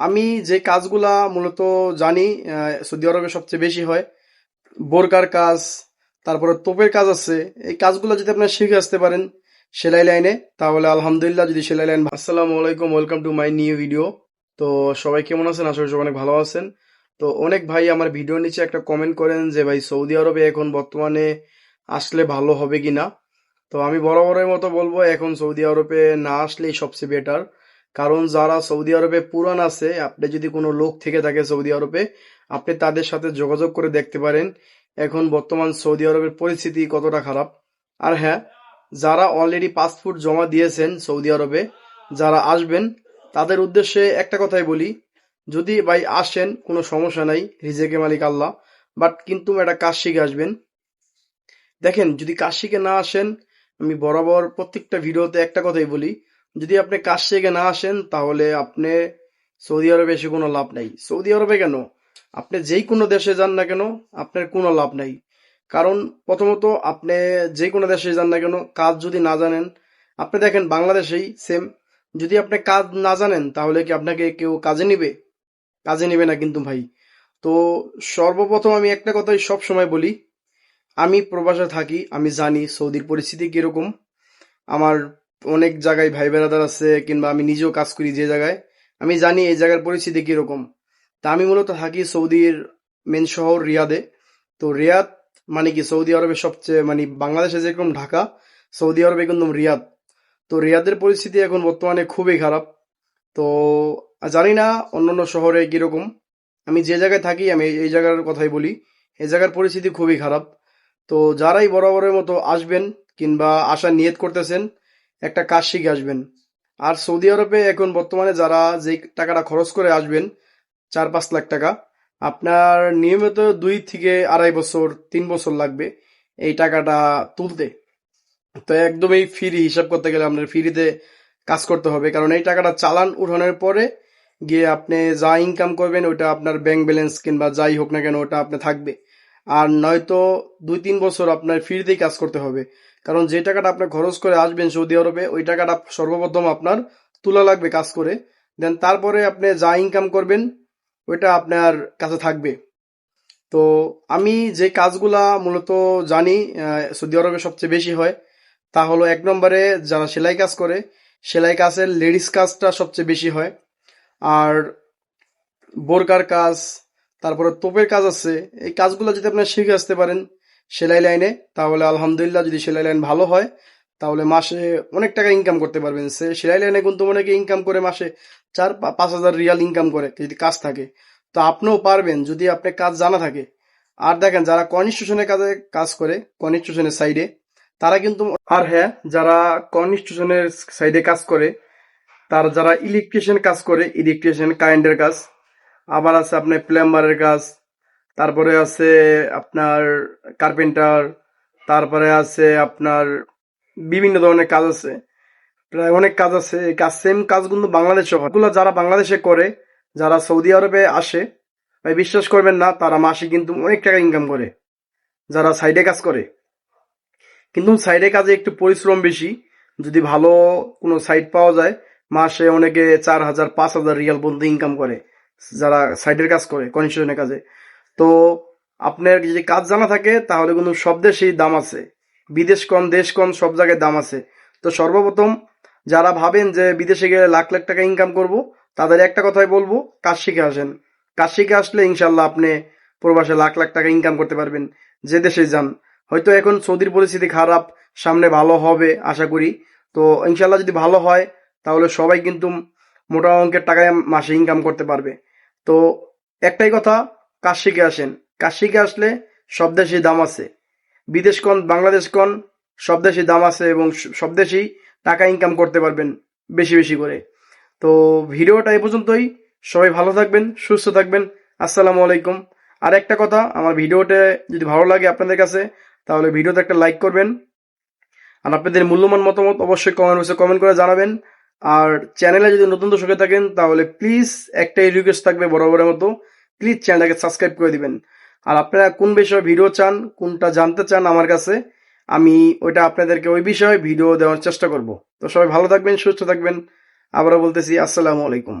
আমি যে কাজগুলা মূলত জানি সৌদি আরবে সবচেয়ে বেশি হয়, বোরকার কাজ, তারপরে তোপের কাজ আছে, এই কাজগুলো যদি আপনারা শিখে আসতে পারেন সেলাই লাইনে, তাহলে আলহামদুলিল্লাহ যদি সেলাই লাইন আসসালামু আলাইকুম welcome to my new video তো সবাই কেমন আছেন? আশা করি অনেক ভালো আছেন। তো অনেক ভাই আমার ভিডিওর নিচে একটা কমেন্ট করেন যে, ভাই, সৌদি আরবে এখন বর্তমানে আসলে ভালো হবে কিনা? তো আমি বরাবরের মতো বলব, এখন সৌদি আরবে না আসলেই সবচেয়ে বেটার কারণ যারা সৌদি আরবে পুরান আছে, আপনি যদি কোনো লোক থেকে থাকে সৌদি আরবে, আপনি তাদের সাথে যোগাযোগ করে দেখতে পারেন। এখন বর্তমান সৌদি আরবের পরিস্থিতি কতটা খারাপ। আর হ্যাঁ যারা অলরেডি পাসপোর্ট জমা দিয়েছেন সৌদি আরবে, যারা আসবেন, তাদের উদ্দেশ্যে একটা কথাই বলি। যদি ভাই আসেন, কোনো সমস্যা নাই রিজেকে মালিক আল্লাহ বাট কিন্তু একটা কাজ শিখে আসবেন। দেখেন, যদি কাজ শিখে না আসেন, আমি বরাবর প্রত্যেকটা ভিডিওতে একটা কথাই বলি যদি আপনি কাজ শিখে না আসেন, তাহলে আপনি সৌদি আরবে এসে কোনো লাভ নাই। সৌদি আরবে কেন? আপনি যেই কোনো দেশে যান না কেন, আপনার কোনো লাভ নাই। কারণ প্রথমত আপনি যে কোনো দেশে যান না কেন, কাজ যদি না জানেন, আপনি দেখেন বাংলাদেশেই সেম যদি আপনি কাজ না জানেন, তাহলে কি আপনাকে কেউ কাজে নিবে? কাজে নিবে না কিন্তু ভাই। তো সর্বপ্রথম আমি একটা কথাই সব সময় বলি, আমি প্রবাসে থাকি, আমি জানি সৌদির পরিস্থিতি কীরকম। আমার অনেক জায়গায় ভাই বেড়াদার আছে, কিংবা আমি নিজেও কাজ করি যে জায়গায়, আমি জানি এই জায়গার পরিস্থিতি কীরকম। তা আমি মূলত থাকি সৌদির মেন শহর রিয়াদে। তো রিয়াদ মানে কি? সৌদি আরবের সবচেয়ে মানে বাংলাদেশে যেরকম ঢাকা, সৌদি আরবে একদম রিয়াদ। তো রিয়াদের পরিস্থিতি এখন বর্তমানে খুবই খারাপ। তো জানি না অন্যান্য শহরে কীরকম। আমি যে জায়গায় থাকি, আমি এই জায়গার কথাই বলি। এই জায়গার পরিস্থিতি খুবই খারাপ। তো যারাই বরাবরের মতো আসবেন, কিংবা আসার নিয়ত করতেছেন একটা কাজ শিখে আসবেন আর সৌদি আরবে এখন বর্তমানে যারা যে টাকাটা খরচ করে আসবেন, চার পাঁচ লাখ টাকা, আপনার নিয়মিত দুই থেকে আড়াই বছর, তিন বছর লাগবে এই টাকাটা তুলতে। তো একদমই ফ্রি হিসাব করতে গেলে আপনার ফ্রিতে কাজ করতে হবে। কারণ এই টাকাটা চালান উঠানোর পরে গিয়ে আপনি যা ইনকাম করবেন ওটা আপনার ব্যাংক ব্যালেন্স কিংবা যাই হোক না কেন, ওটা আপনি থাকবে। আর নয়তো দুই তিন বছর আপনার ফ্রিতেই কাজ করতে হবে। কারণ যে টাকাটা আপনি খরচ করে আসবেন সৌদি আরবে, ওই টাকাটা সর্বপ্রথম আপনার তোলা লাগবে কাজ করে। দেন তারপরে আপনি যা ইনকাম করবেন, ওইটা আপনার কাছে থাকবে। তো আমি যে কাজগুলা মূলত জানি সৌদি আরবে সবচেয়ে বেশি হয়, তা হলো এক নম্বরে যারা সেলাই কাজ করে, সেলাই কাজের লেডিস কাজটা সবচেয়ে বেশি হয়। আর বোরকার কাজ, তারপরে তোপের কাজ আছে, এই কাজগুলো যদি আপনারা শিখে আসতে পারেন সেলাই লাইনে, তাহলে আলহামদুলিল্লাহ যদি সেলাই লাইন ভালো হয়, তাহলে মাসে অনেক টাকা ইনকাম করতে পারবেন। সে সেলাই লাইনে কিন্তু অনেকে ইনকাম করে মাসে চার পাঁচ হাজার রিয়াল ইনকাম করে, যদি কাজ থাকে। তো আপনিও পারবেন, যদি আপনি কাজ জানা থাকে। আর দেখেন, যারা কনস্ট্রাকশনের কাজে কাজ করে কনস্ট্রাকশনের সাইডে তারা কিন্তু আর হ্যাঁ যারা কনস্ট্রাকশনের সাইডে কাজ করে, তার যারা ইলেকট্রিশিয়ান কাজ করে ইলেকট্রিশিয়ান কারেন্টের কাজ, আবার আছে আপনার প্লাম্বারের কাজ তারপরে আছে আপনার কার্পেন্টার তারপরে আছে আপনার বিভিন্ন ধরনের কাজ আছে। প্রায় অনেক কাজ আছে। এই কাজ সেম কাজ কিন্তু বাংলাদেশে হয় যারা বাংলাদেশে করে, যারা সৌদি আরবে আসে, ভাই বিশ্বাস করবেন না, তারা মাসে কিন্তু অনেক টাকা ইনকাম করে। যারা সাইডে কাজ করে। কিন্তু সাইডে কাজে একটু পরিশ্রম বেশি। যদি ভালো কোনো সাইট পাওয়া যায়, মাসে অনেকে চার হাজার, পাঁচ হাজার রিয়াল পর্যন্ত ইনকাম করে, যারা সাইডের কাজ করে কনস্ট্রাকশনের কাজে। তো আপনার যদি কাজ জানা থাকে, তাহলে কিন্তু সব দেশেই দাম আছে। বিদেশ কম, দেশ কম, সব জায়গায় দাম আছে। তো সর্বপ্রথম যারা ভাবেন যে বিদেশে গেলে লাখ লাখ টাকা ইনকাম করব, তাদের একটা কথাই বলব, কাজ শিখে আসেন। কাজ শিখে আসলে ইনশাল্লাহ আপনি প্রবাসে লাখ লাখ টাকা ইনকাম করতে পারবেন, যে দেশে যান। হয়তো এখন সৌদির পরিস্থিতি খারাপ, সামনে ভালো হবে, আশা করি। তো ইনশাল্লাহ যদি ভালো হয়, তাহলে সবাই কিন্তু মোটা অঙ্কের টাকায় মাসে ইনকাম করতে পারবে। তো একটাই কথা কাজ শিখে আসেন। কাজ শিখে আসলে সব দেশেই দাম আছে। বিদেশ কন, বাংলাদেশ কন, সব দেশেই দাম আছে এবং সব দেশেই টাকা ইনকাম করতে পারবেন বেশি বেশি করে। তো ভিডিওটা এ পর্যন্তই। সবাই ভালো থাকবেন, সুস্থ থাকবেন। আসসালামু আলাইকুম। আর একটা কথা, আমার ভিডিওটা যদি ভালো লাগে আপনাদের কাছে, তাহলে ভিডিওতে একটা লাইক করবেন। আর আপনাদের মূল্যবান মতামত অবশ্যই কমেন্ট বক্সে কমেন্ট করে জানাবেন। আর চ্যানেলে যদি নতুন দর্শকে থাকেন, তাহলে প্লিজ একটাই রিকোয়েস্ট থাকবে বড় বরাবরের মতো। প্লিজ চ্যানেলটাকে সাবস্ক্রাইব করে দিবেন। আর আপনারা কোন বিষয়ে ভিডিও চান, কোনটা জানতে চান আমার কাছে, আমি ওইটা আপনাদেরকে ওই বিষয়ে ভিডিও দেওয়ার চেষ্টা করব। তো সবাই ভালো থাকবেন, সুস্থ থাকবেন। আবারও বলতেছি, আসসালামু আলাইকুম।